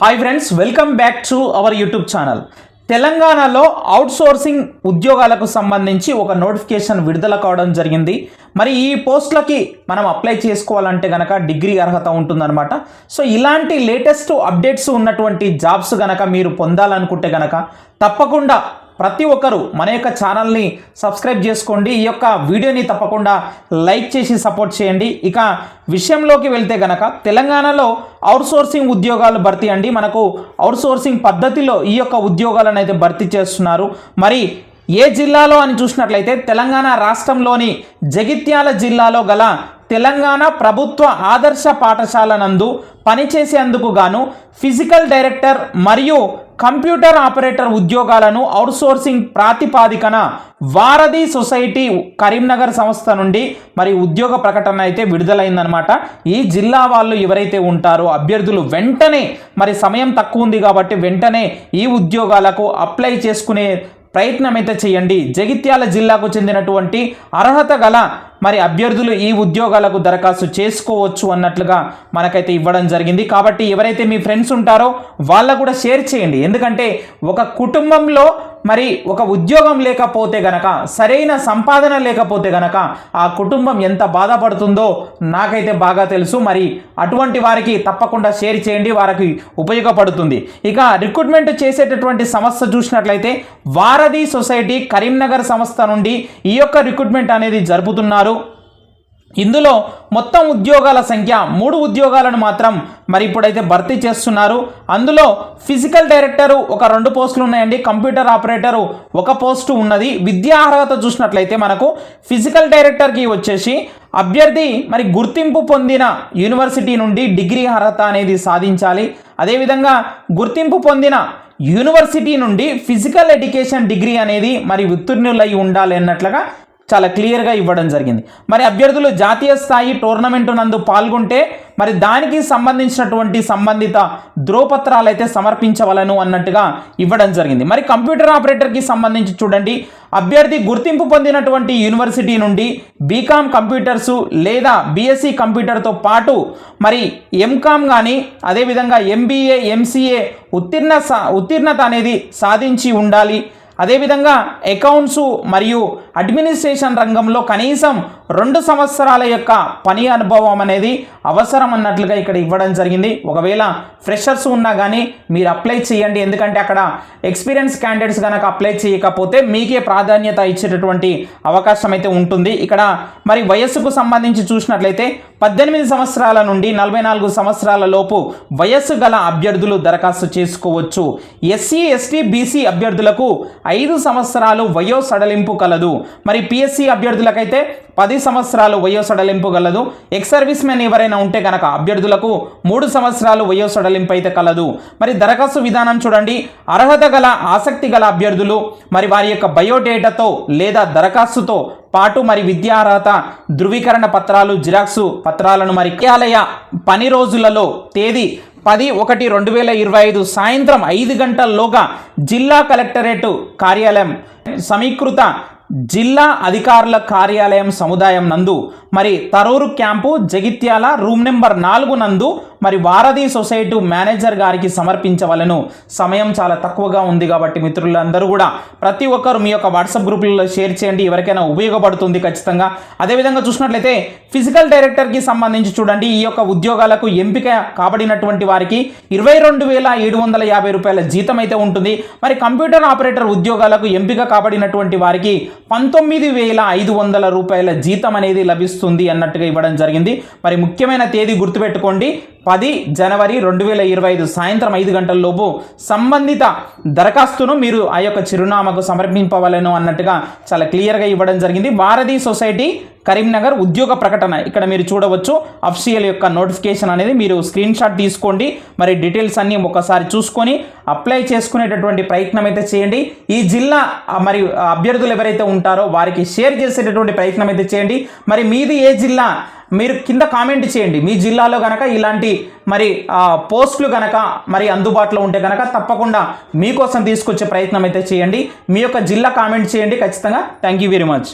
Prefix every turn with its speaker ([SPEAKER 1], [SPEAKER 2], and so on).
[SPEAKER 1] Hi friends welcome back to our YouTube channel తెలంగాణలో outsourcing ఉద్యోగాలకు సంబంధించి ఒక నోటిఫికేషన్ విడుదల కావడం జరిగింది. మరి ఈ పోస్టులకి మనం అప్లై చేసుకోవాలంటే కనుక డిగ్రీ అర్హత ఉంటుందన్నమాట. సో ఇలాంటి లేటెస్ట్ అప్డేట్స్ ఉన్నటువంటి జాబ్స్ కనుక మీరు పొందాలనుకుంటే కనుక తప్పకుండా ప్రతి ఒక్కరూ మన యొక్క ఛానల్ని సబ్స్క్రైబ్ చేసుకోండి. ఈ యొక్క వీడియోని తప్పకుండా లైక్ చేసి సపోర్ట్ చేయండి. ఇక విషయంలోకి వెళ్తే గనక తెలంగాణలో అవుట్సోర్సింగ్ ఉద్యోగాలు భర్తీ అండి. మనకు అవుట్సోర్సింగ్ పద్ధతిలో ఈ యొక్క ఉద్యోగాలను అయితే భర్తీ చేస్తున్నారు. మరి ఏ జిల్లాలో అని చూసినట్లయితే తెలంగాణ రాష్ట్రంలోని జగిత్యాల జిల్లాలో గల తెలంగాణ ప్రభుత్వ ఆదర్శ పాఠశాల నందు పనిచేసేందుకు గాను ఫిజికల్ డైరెక్టర్ మరియు కంప్యూటర్ ఆపరేటర్ ఉద్యోగాలను అవుట్సోర్సింగ్ ప్రాతిపాదికన వారధి సొసైటీ కరీంనగర్ సంస్థ నుండి మరి ఉద్యోగ ప్రకటన అయితే విడుదలైందనమాట ఈ జిల్లా వాళ్ళు ఎవరైతే ఉంటారో అభ్యర్థులు వెంటనే మరి సమయం తక్కువ ఉంది కాబట్టి వెంటనే ఈ ఉద్యోగాలకు అప్లై చేసుకునే ప్రయత్నం అయితే చేయండి. జగిత్యాల జిల్లాకు చెందినటువంటి అర్హత గల మరి అభ్యర్థులు ఈ ఉద్యోగాలకు దరఖాస్తు చేసుకోవచ్చు అన్నట్లుగా మనకైతే ఇవ్వడం జరిగింది. కాబట్టి ఎవరైతే మీ ఫ్రెండ్స్ ఉంటారో వాళ్ళ కూడా షేర్ చేయండి. ఎందుకంటే ఒక కుటుంబంలో మరి ఒక ఉద్యోగం లేకపోతే గనక సరైన సంపాదన లేకపోతే గనక ఆ కుటుంబం ఎంత బాధపడుతుందో నాకైతే బాగా తెలుసు. మరి అటువంటి వారికి తప్పకుండా షేర్ చేయండి. వారికి ఉపయోగపడుతుంది. ఇక రిక్రూట్మెంట్ చేసేటటువంటి సంస్థ చూసినట్లయితే వారధి సొసైటీ కరీంనగర్ సంస్థ నుండి ఈ యొక్క రిక్రూట్మెంట్ అనేది జరుపుతున్నారు. ఇందులో మొత్తం ఉద్యోగాల సంఖ్య మూడు ఉద్యోగాలను మాత్రం మరి ఇప్పుడైతే భర్తీ చేస్తున్నారు. అందులో ఫిజికల్ డైరెక్టరు ఒక రెండు పోస్టులు ఉన్నాయండి. కంప్యూటర్ ఆపరేటరు ఒక పోస్టు ఉన్నది. విద్యా అర్హత చూసినట్లయితే మనకు ఫిజికల్ డైరెక్టర్కి వచ్చేసి అభ్యర్థి మరి గుర్తింపు పొందిన యూనివర్సిటీ నుండి డిగ్రీ అర్హత అనేది సాధించాలి. అదేవిధంగా గుర్తింపు పొందిన యూనివర్సిటీ నుండి ఫిజికల్ ఎడ్యుకేషన్ డిగ్రీ అనేది మరి ఉత్తీర్ణులై ఉండాలి అన్నట్లుగా చాలా క్లియర్గా ఇవ్వడం జరిగింది. మరి అభ్యర్థులు జాతీయ స్థాయి టోర్నమెంట్ నందు పాల్గొంటే మరి దానికి సంబంధించినటువంటి సంబంధిత ధ్రువపత్రాలు అయితే సమర్పించవలను అన్నట్టుగా ఇవ్వడం జరిగింది. మరి కంప్యూటర్ ఆపరేటర్కి సంబంధించి చూడండి. అభ్యర్థి గుర్తింపు పొందినటువంటి యూనివర్సిటీ నుండి బీకామ్ కంప్యూటర్సు లేదా బీఎస్సీ కంప్యూటర్తో పాటు మరి ఎంకామ్ కానీ అదేవిధంగా ఎంబీఏ ఎంసీఏ ఉత్తీర్ణ ఉత్తీర్ణత అనేది సాధించి ఉండాలి. అదేవిధంగా అకౌంట్స్ మరియు అడ్మినిస్ట్రేషన్ రంగంలో కనీసం రెండు సంవత్సరాల యొక్క పని అనుభవం అనేది అవసరం అన్నట్లుగా ఇక్కడ ఇవ్వడం జరిగింది. ఒకవేళ ఫ్రెషర్స్ ఉన్నా కానీ మీరు అప్లై చేయండి. ఎందుకంటే అక్కడ ఎక్స్పీరియన్స్ క్యాండిడేట్స్ కనుక అప్లై చేయకపోతే మీకే ప్రాధాన్యత ఇచ్చేటటువంటి అవకాశం అయితే ఉంటుంది. ఇక్కడ మరి వయస్సుకు సంబంధించి చూసినట్లయితే పద్దెనిమిది సంవత్సరాల నుండి నలభై నాలుగు సంవత్సరాల లోపు వయస్సు గల అభ్యర్థులు దరఖాస్తు చేసుకోవచ్చు. ఎస్సీ ఎస్టీ బీసీ అభ్యర్థులకు ఐదు సంవత్సరాలు వయో సడలింపు కలదు. మరి పిఎస్సి అభ్యర్థులకైతే పది సంవత్సరాలు వయో సడలింపు గలదు. ఎక్స్ సర్వీస్ మెన్ ఎవరైనా ఉంటే కనుక అభ్యర్థులకు మూడు సంవత్సరాలు వయో సడలింపు అయితే కలదు. మరి దరఖాస్తు విధానం చూడండి. అర్హత గల ఆసక్తి గల అభ్యర్థులు మరి వారి యొక్క బయోడేటాతో లేదా దరఖాస్తుతో పాటు మరి విద్యార్హత ధృవీకరణ పత్రాలు జిరాక్సు పత్రాలను మరి కార్యాలయ పని రోజులలో తేదీ పది ఒకటి రెండు వేల ఇరవై ఐదు సాయంత్రం ఐదు గంటల్లోగా జిల్లా కలెక్టరేటు కార్యాలయం సమీకృత జిల్లా అధికారుల కార్యాలయం సముదాయం నందు మరి Taruru camp Jagtial room number నాలుగు నందు మరి వారధి సొసైటీ మేనేజర్ గారికి సమర్పించవలను. సమయం చాలా తక్కువగా ఉంది కాబట్టి మిత్రులందరూ కూడా ప్రతి ఒక్కరు మీ యొక్క వాట్సాప్ గ్రూపులలో షేర్ చేయండి. ఎవరికైనా ఉపయోగపడుతుంది ఖచ్చితంగా. అదేవిధంగా చూసినట్లయితే ఫిజికల్ డైరెక్టర్కి సంబంధించి చూడండి. ఈ యొక్క ఉద్యోగాలకు ఎంపిక కాబడినటువంటి వారికి ఇరవై రెండు వేల ఏడు వందల యాభై రూపాయల జీతం అయితే ఉంటుంది. మరి కంప్యూటర్ ఆపరేటర్ ఉద్యోగాలకు ఎంపిక కాబడినటువంటి వారికి పంతొమ్మిది వేల ఐదు వందల రూపాయల జీతం అనేది లభిస్తుంది. అన్నట్టుగా ఇవ్వడం జరిగింది. మరి ముఖ్యమైన తేదీ గుర్తుపెట్టుకోండి. పది జనవరి రెండు వేల ఇరవై ఐదు సాయంత్రం ఐదు గంటలలోపు సంబంధిత దరఖాస్తును మీరు ఆ యొక్క చిరునామాకు సమర్పింపవలను అన్నట్టుగా చాలా క్లియర్గా ఇవ్వడం జరిగింది. భారతీ సొసైటీ కరీంనగర్ ఉద్యోగ ప్రకటన. ఇక్కడ మీరు చూడవచ్చు అఫ్సియల్ యొక్క నోటిఫికేషన్ అనేది మీరు స్క్రీన్ షాట్ తీసుకోండి మరి డీటెయిల్స్ అన్నీ ఒకసారి చూసుకొని అప్లై చేసుకునేటటువంటి ప్రయత్నం అయితే చేయండి. ఈ జిల్లా మరి అభ్యర్థులు ఎవరైతే ఉంటారో వారికి షేర్ చేసేటటువంటి ప్రయత్నం అయితే చేయండి. మరి మీది ఏ జిల్లా మీరు కింద కామెంట్ చేయండి. మీ జిల్లాలో కనుక ఇలాంటి మరి పోస్టులు కనుక మరి అందుబాటులో ఉంటే కనుక తప్పకుండా మీకోసం తీసుకొచ్చే ప్రయత్నం అయితే చేయండి. మీ యొక్క జిల్లా కామెంట్ చేయండి ఖచ్చితంగా. Thank you very much.